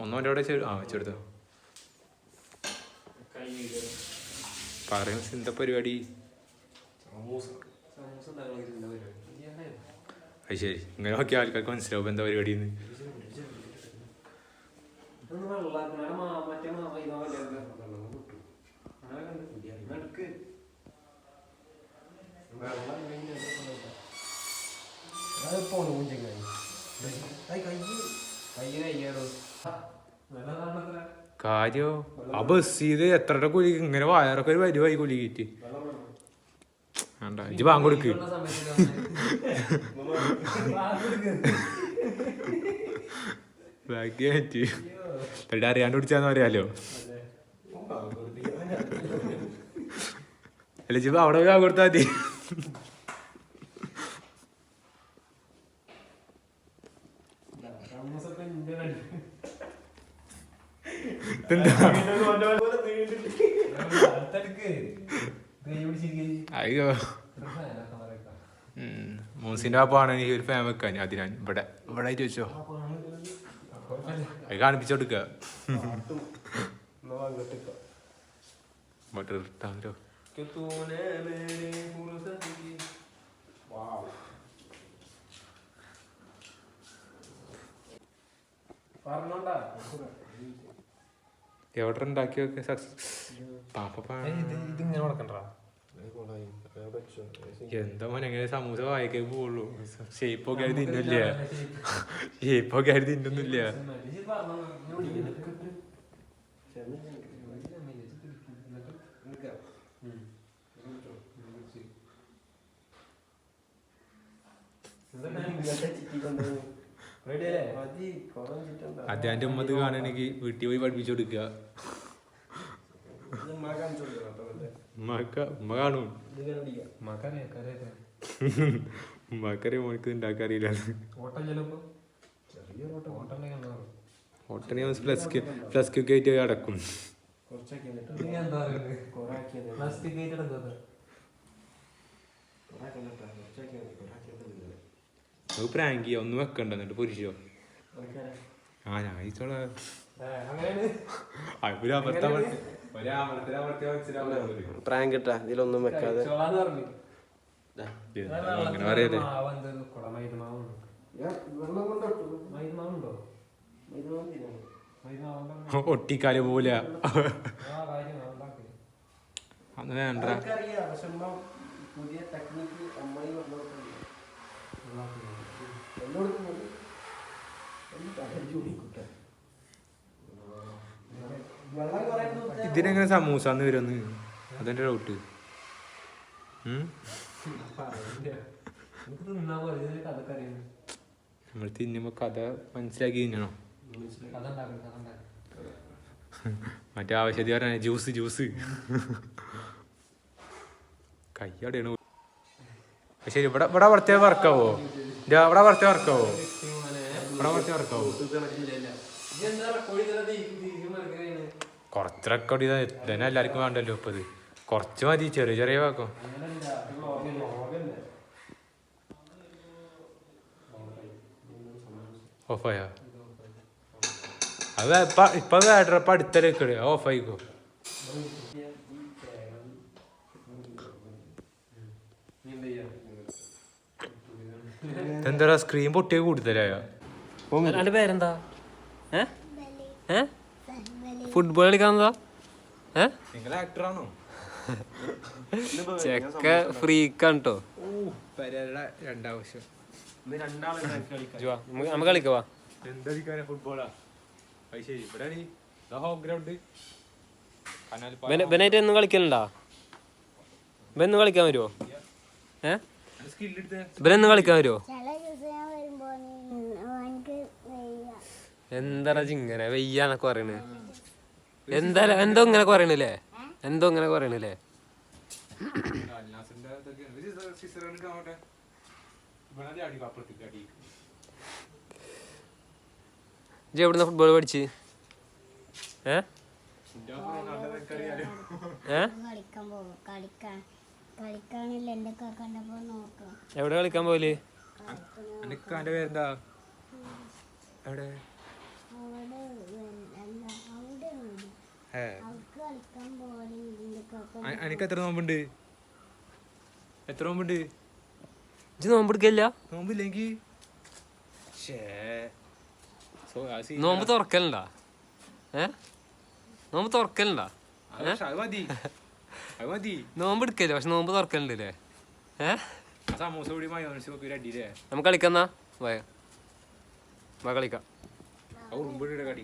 ഒന്നോന്റെ അവിടെ ആ വെച്ചെടുത്തു പറയുന്ന എന്താ പരിപാടി? അത് ശരി. ഇങ്ങനെ നോക്കിയ ആൾക്കാർക്ക് മനസ്സിലാവും എന്താ പരിപാടി എന്ന് കാര്യോ? ആ ബസ് ചെയ്ത് എത്ര കുലി ഇങ്ങനെ വയറൊക്കെ ഒരു വരുവായി കുലിക്കിട്ട് വേണ്ട ഇജ്ജ് ബാങ്ക് കൊടുക്ക്. ബാക്കി അറിയാണ്ട് പിടിച്ചാന്ന് പറയാലോ? അല്ല ഇജ്ജ് അവിടെ പോയി ബാങ്ക് കൊടുത്താൽ മതി. അയ്യോ. മൂസിന്റെ പാപ്പാണ് എനിക്ക് ഒരു ഫാൻ വെക്കാൻ. അതിനാ ഇവിടെ ഇവിടെ ആയിട്ട് വെച്ചോ. അത് കാണിപ്പിച്ചു കൊടുക്ക. ഇങ്ങോട്ട് ഇട്ടാലോ പറഞ്ഞോണ്ടാ. എവിടെ കൊടുക്കണ്ടാ എന്താ മോനെ എങ്ങനെ സമൂസ വായിക്കേ പോവുള്ളൂ. ഷേപ്പൊക്കെ ആയിട്ട് തിന്നില്ല ഷേപ്പൊക്കെ ആയിട്ട് തിന്നൊന്നുമില്ല അദ്ദേഹന്റെ ഉമ്മ ഇത് കാണണമെങ്കിൽ വീട്ടിൽ പോയി പഠിപ്പിച്ചു കൊടുക്കുക. ഉമ്മക്ക ഉമ്മ കാണും. ഉമ്മക്കറിയാം മോനിക്ക് പ്ലസ് പ്ലസ് ക്യൂ ആയിട്ട് അടക്കും. നമുക്ക് പ്രാങ്ക് ചെയ്യാം? ഒന്നും വെക്കണ്ട എന്നിട്ട് പൊരിച്ചോ ആ ഞാൻ മനസ്സിലാവില്ല പ്രാങ്ക് ഇട്ടാ ഇതിലൊന്നും വെക്കാതെ. അങ്ങനെ പറയല്ലേ? ഒട്ടിക്കാൽ പോലെ. അന്ന് വേണ്ട. പുതിയ ടെക്നിക്ക് അമ്മായി കുറെ ഇതിനെങ്ങനെ സമൂസാന്ന് വരുമെന്ന് അതെന്റെ ഡൗട്ട് നമ്മൾ തിന്നുമ്പോ കഥ മനസ്സിലാക്കി തിന്നണോ? മറ്റേ ആവശ്യത്തിൽ പറഞ്ഞ ജ്യൂസ് ജ്യൂസ്. കയ്യടെയാണ്. ശരി ഇവിടെ ഇവിടെ വർത്തേ വർക്കാവോ ഇവിടെ വർത്തേ വർക്കാവോ അവിടെ വർത്തേ വർക്കാവോ കുറച്ച് റെക്കോർഡ് ചെയ്താൽ തന്നെ എല്ലാവർക്കും വേണ്ടല്ലോ ഇപ്പൊ ഇത്. കുറച്ച് മതി ചെറിയ ചെറിയ വാക്കോ ഓഫായോ അത് ഇപ്പൊ ഇപ്പൊ അടുത്തല്ലേ ഓഫ് അടുത്തേക്ക് എന്താ സ്ക്രീൻ പൊട്ടിയ കൂടുതലായോ? എന്റെ പേരെന്താ? ഏ? ഏ? ഫുട്ബോൾ കളിക്കാന്നതാ? ഏ? ആക്ടറാണോ ചെക്ക ഫ്രീക്കാണ് കേട്ടോ രണ്ടാവശ്യം. നമുക്ക് കളിക്കവാ എന്താ ഫുട്ബോളാ ശരി ഇവിടെ ഹോം ഗ്രൗണ്ട് ബെനായിട്ട് എന്നും കളിക്കലുണ്ടാ? ബെന്നും കളിക്കാൻ വരുമോ ഏ? സ്കില്ലെടുത്തേ ഇവരെന്ന് കളിക്കാൻ വരുമോ എന്താ ഇങ്ങനെ വെയ്യാന്നൊക്കെ പറയണ്? എന്താ എന്തോ ഇങ്ങനെ പറയണില്ലേ? എന്തോ ഇങ്ങനെ പറയണില്ലേ? ജെ എവിടുന്ന ഫുട്ബോൾ പഠിച്ച്? ഏ? ഏ? കളിക്കാനില്ല. എന്റെ കണ്ടപ്പോ നോക്കാം. എവിടെ കളിക്കാൻ പോൽ അനക്കാന്റെ പേരെന്താ? എവിടെ? അനക്ക് എത്ര നോമ്പുണ്ട്? എത്ര നോമ്പുണ്ട്? ഇജ്ജ് നോമ്പെടുക്കല്ല നോമ്പില്ലെങ്കി? നോമ്പ് തുറക്കലുണ്ടാ? ഏ? നോമ്പ് തുറക്കലുണ്ടാ? അത് മതി. അത് മതി. നോമ്പ് എടുക്കല്ലേ? പക്ഷെ നോമ്പ് തുറക്കണ്ടല്ലേ ഏ? ആ സമൂസ കൂടി മയോനസ് നോക്കി ഒരു അടിയില്ലേ? നമുക്ക് കളിക്കന്നാ വയ വാ കളിക്കാം. ആ ഉറുമ്പിടെ കടി